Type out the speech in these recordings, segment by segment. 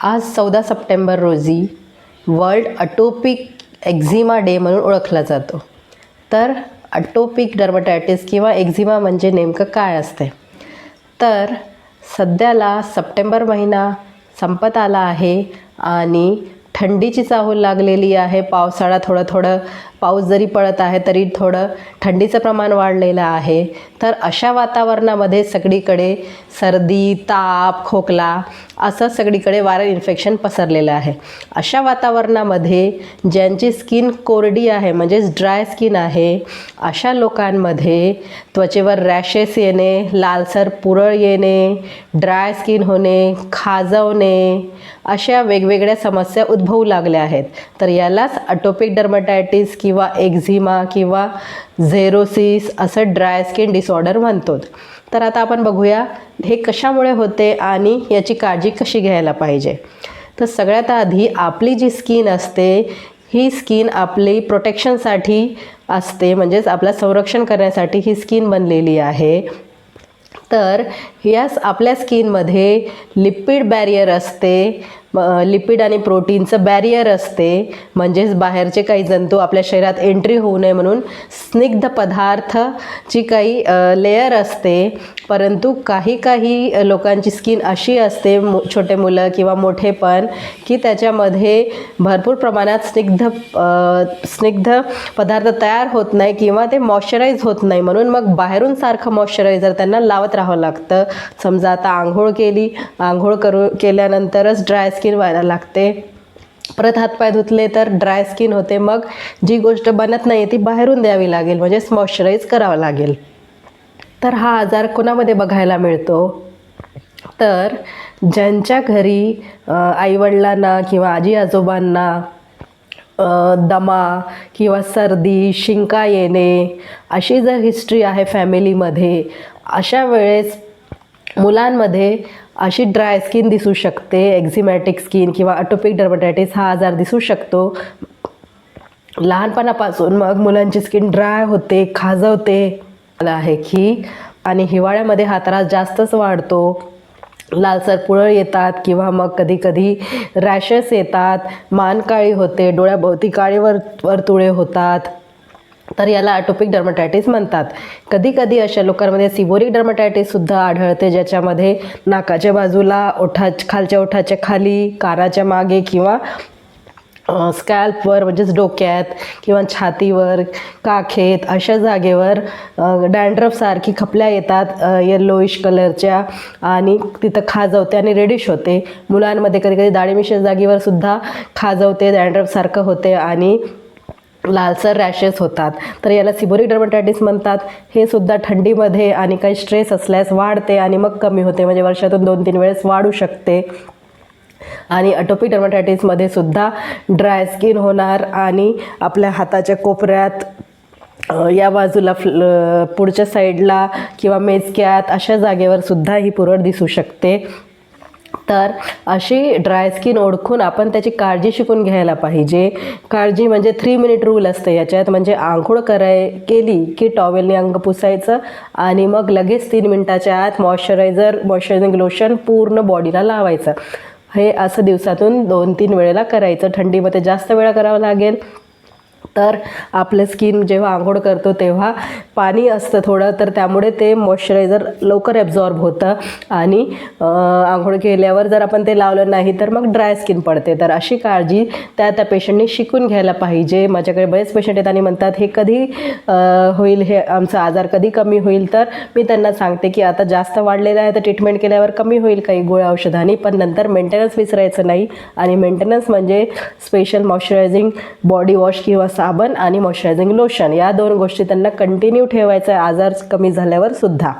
आज चौदा सप्टेंबर रोजी वर्ल्ड अटोपिक एक्झिमा डे म्हणून ओळखला जातो. तर अटोपिक डर्मटायटिस किंवा एक्झिमा म्हणजे नेमकं काय असते? तर सध्याला सप्टेंबर महिना संपत आला आहे आणि थंडीची चाहूल लागलेली आहे. पावसाळा थोडं थोडं पाऊस जरी पडत आहे तरी थोडं थंडीचं प्रमाण वाढलेलं आहे. तर अशा वातावरणामध्ये सगळीकडे सर्दी ताप खोकला असं सगळीकडे वायरल इन्फेक्शन पसरलेलं आहे. अशा वातावरणामध्ये ज्यांची स्किन कोरडी आहे म्हणजेच ड्राय स्किन आहे अशा लोकांमध्ये त्वचेवर रॅशेस येणे लालसर पुरळ येणे ड्राय स्किन होणे खाजवणे अशा वेगवेगळ्या समस्या उद्भवू लागल्या आहेत. तर यालाच अटोपिक डर्मटायटिस किंवा एक्झिमा किंवा झेरोसिस असं ड्राय स्किन डिसऑर्डर म्हणतो. तर आता आपण बघूया हे कशामुळे होते आणि याची काळजी कशी घ्यायला पाहिजे. तर सगळ्यात आधी आपली जी स्किन असते ही स्किन आपली प्रोटेक्शनसाठी असते म्हणजेच आपलं संरक्षण करण्यासाठी ही स्किन बनलेली आहे. तर याच आपल्या स्किनमध्ये लिपिड बॅरियर असते लिपिड आणि प्रोटीनचं बॅरियर असते. म्हणजेच बाहेरचे काही जंतू आपल्या शरीरात एंट्री होऊ नये म्हणून स्निग्ध पदार्थची काही लेयर असते. परंतु काही काही लोकांची स्किन अशी असते मो छोटे मुलं किंवा मोठे पण की त्याच्यामध्ये भरपूर प्रमाणात स्निग्ध स्निग्ध पदार्थ तयार होत नाही किंवा ते मॉइश्चराईज होत नाही. म्हणून मग बाहेरून सारखं मॉइश्चरायझर त्यांना लावत राहावं लागतं. समजा आता आंघोळ केली आंघोळ करू केल्यानंतरच ड्राय स्किन स्किन व्हायला लागते. परत हातपाय धुतले तर ड्राय स्किन होते. मग जी गोष्ट बनत नाही ती बाहेरून द्यावी लागेल. म्हणजेच मॉइश्चराईज करावं लागेल. तर हा आजार कोणामध्ये बघायला मिळतो? तर ज्यांच्या घरी आईवडिलांना किंवा आजी आजोबांना दमा किंवा सर्दी शिंका येणे अशी जर हिस्ट्री आहे फॅमिलीमध्ये अशा वेळेस मुलांमध्ये अशी ड्राय स्किन दिसू शकते एक्झिमॅटिक स्किन किंवा अटोपिक डर्मटायटिस हा आजार दिसू शकतो. लहानपणापासून मग मुलांची स्किन ड्राय होते खाजवते. आहे की आणि हिवाळ्यामध्ये हा त्रास जास्तच वाढतो. लालसर पुळळ येतात किंवा मग कधी कधी रॅशेस येतात मान काळी होते डोळ्याभोवती काळीवर वर्तुळे होतात. तर याला अटोपिक डर्मटायटिस म्हणतात. कधी कधी अशा लोकांमध्ये सिबोरिक डर्मटायटिससुद्धा आढळते ज्याच्यामध्ये नाकाच्या बाजूला ओठा खालच्या ओठाच्या खाली कानाच्या मागे किंवा स्कॅल्पवर म्हणजेच डोक्यात किंवा छातीवर काखेत अशा जागेवर डँड्रफसारखी खपल्या येतात येल्लोइश कलरच्या आणि तिथं खाजवते आणि रेडिश होते. मुलांमध्ये कधी कधी दाढीमिशा जागेवर सुद्धा खाजवते डँड्रफसारखं होते आणि लालसर रॅशेस होतात. तर याला सिबोरिक डर्मटायटिस म्हणतात. हे सुद्धा थंडीमध्ये आणि काही स्ट्रेस असल्यास वाढते आणि मग कमी होते. म्हणजे वर्षातून दोन तीन वेळेस वाढू शकते. आणि अटोपिक डर्मटायटिसमध्ये सुद्धा ड्राय स्किन होणार आणि आपल्या हाताच्या कोपऱ्यात या बाजूला फ्ल पुढच्या साईडला किंवा मेचक्यात अशा जागेवर सुद्धा ही पुरळ दिसू शकते. तर अशी ड्राय स्किन ओळखून आपण त्याची काळजी शिकून घ्यायला पाहिजे. काळजी म्हणजे थ्री मिनिट रूल असते. याच्यात म्हणजे आंघोळ कराय केली की टॉवेलने अंग पुसायचं आणि मग लगेच तीन मिनटाच्या आत मॉइश्चरायझर मॉइश्चरायझिंग लोशन पूर्ण बॉडीला लावायचं. हे असं दिवसातून दोन तीन वेळेला करायचं. थंडीमध्ये जास्त वेळा करावं लागेल. तर आपलं स्किन जेव्हा आंघोळ करतो तेव्हा पाणी असतं थोडं तर त्यामुळे ते मॉइश्चरायझर लवकर ॲब्झॉर्ब होतं. आणि आंघोळ केल्यावर जर आपण ते लावलं नाही तर मग ड्राय स्किन पडते. तर अशी काळजी त्या त्या पेशंटनी शिकून घ्यायला पाहिजे. माझ्याकडे बरेच पेशंट आहेत आणि म्हणतात हे कधी होईल? हे आमचा आजार कधी कमी होईल? तर मी त्यांना सांगते की आता जास्त वाढलेलं आहे तर ट्रीटमेंट केल्यावर कमी होईल काही गोळ्या औषधांनी पण नंतर मेंटेनन्स विसरायचं नाही. आणि मेंटेनन्स म्हणजे स्पेशल मॉइश्चरायझिंग बॉडी वॉश किंवा सा साबण आणि मॉइश्चरायझिंग लोशन या दोन गोष्टी त्यांना कंटिन्यू ठेवायचं आहे. आजार कमी झाल्यावर सुद्धा.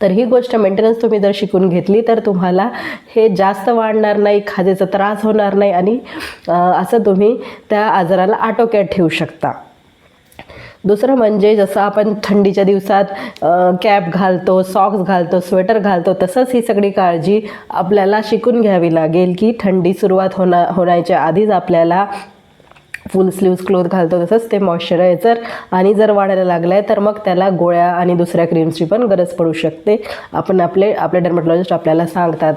तर ही गोष्ट मेंटेनन्स तुम्ही जर शिकून घेतली तर तुम्हाला हे जास्त वाढणार नाही खाजेचा त्रास होणार नाही आणि असं तुम्ही त्या आजाराला आटोक्यात ठेवू शकता. दुसरं म्हणजे जसं आपण थंडीच्या दिवसात कॅप घालतो सॉक्स घालतो स्वेटर घालतो तसंच ही सगळी काळजी आपल्याला शिकून घ्यावी लागेल की थंडी सुरुवात होणार होण्याच्या आधीच आपल्याला फुल स्लीव्स क्लोथ घालतो तसंच ते मॉइश्चरायझर आणि जर वाढायला लागलं आहे तर मग त्याला गोळ्या आणि दुसऱ्या क्रीम्सची पण गरज पडू शकते. आपण आपले आपले डर्मटॉलॉजिस्ट आपल्याला सांगतात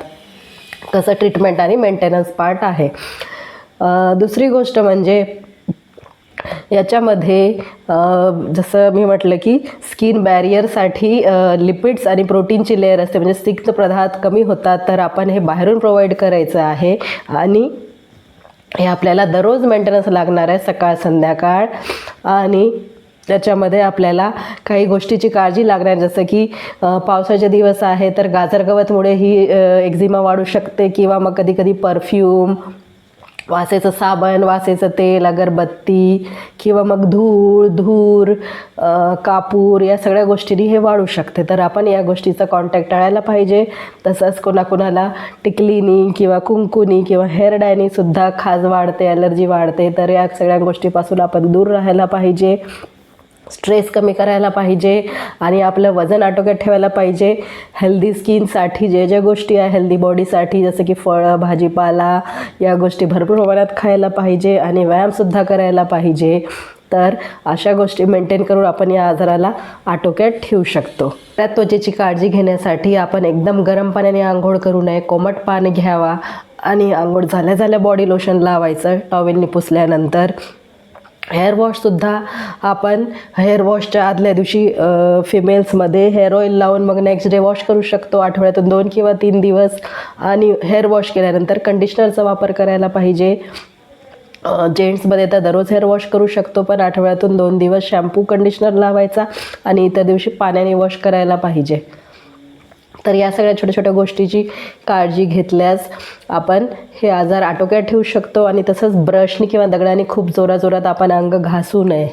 कसं ट्रीटमेंट आणि मेंटेनन्स पार्ट आहे. दुसरी गोष्ट म्हणजे याच्यामध्ये जसं मी म्हटलं की स्किन बॅरियरसाठी लिपिड्स आणि प्रोटीनची लेअर असते. म्हणजे स्निग्ध पदार्थ कमी होतात तर आपण हे बाहेरून प्रोव्हाइड करायचं आहे. आणि हे आपल्याला दररोज मेंटेनन्स लागणार आहे सकाळ संध्याकाळ. आणि त्याच्यामध्ये आपल्याला काही गोष्टीची काळजी लागणार जसं की पावसाचे दिवस आहे तर गाजरगवतमुळे ही एक्झिमा वाढू शकते किंवा मग कधी कधी परफ्यूम वासेचं साबण वासेचं तेल अगरबत्ती किंवा मग धूळ धूर कापूर या सगळ्या गोष्टींनी हे वाढू शकते. तर आपण या गोष्टीचा कॉन्टॅक्ट टाळायला पाहिजे. तसंच कोणाकोणाला टिकलीनी किंवा कुंकुनी किंवा हेअर सुद्धा खाज वाढते ॲलर्जी वाढते. तर या सगळ्या गोष्टीपासून आपण दूर राहायला पाहिजे. स्ट्रेस कमी करायला पाहिजे आणि आपलं वजन आटोक्यात ठेवायला पाहिजे. हेल्दी स्किनसाठी जे ज्या गोष्टी आहे हेल्दी बॉडीसाठी जसं की फळं भाजीपाला या गोष्टी भरपूर प्रमाणात खायला पाहिजे आणि व्यायामसुद्धा करायला पाहिजे. तर अशा गोष्टी मेंटेन करून आपण या आजाराला आटोक्यात ठेवू शकतो. त्या त्वचेची काळजी घेण्यासाठी आपण एकदम गरम पाण्याने आंघोळ करू नये कोमट पाणी घ्यावा आणि आंघोळ झाल्या झाल्या बॉडी लोशन लावायचं टॉवेलनी पुसल्यानंतर. हेअर वॉशसुद्धा आपण हेअर वॉशच्या आदल्या दिवशी फिमेल्समध्ये हेअर ऑइल लावून मग नेक्स्ट डे वॉश करू शकतो. आठवड्यातून दोन किंवा तीन दिवस आणि हेअर वॉश केल्यानंतर कंडिशनरचा वापर करायला पाहिजे. जेंट्समध्ये तर दररोज हेअर वॉश करू शकतो पण आठवड्यातून दोन दिवस शॅम्पू कंडिशनर लावायचा आणि इतर दिवशी पाण्याने वॉश करायला पाहिजे. तर या सगळ्या छोट्या छोट्या गोष्टीची काळजी घेतल्यास आपण हे आजार आटोक्यात ठेवू शकतो आणि तसंच ब्रशनी किंवा दगडाने खूप जोराजोरात आपण अंग घासू नये.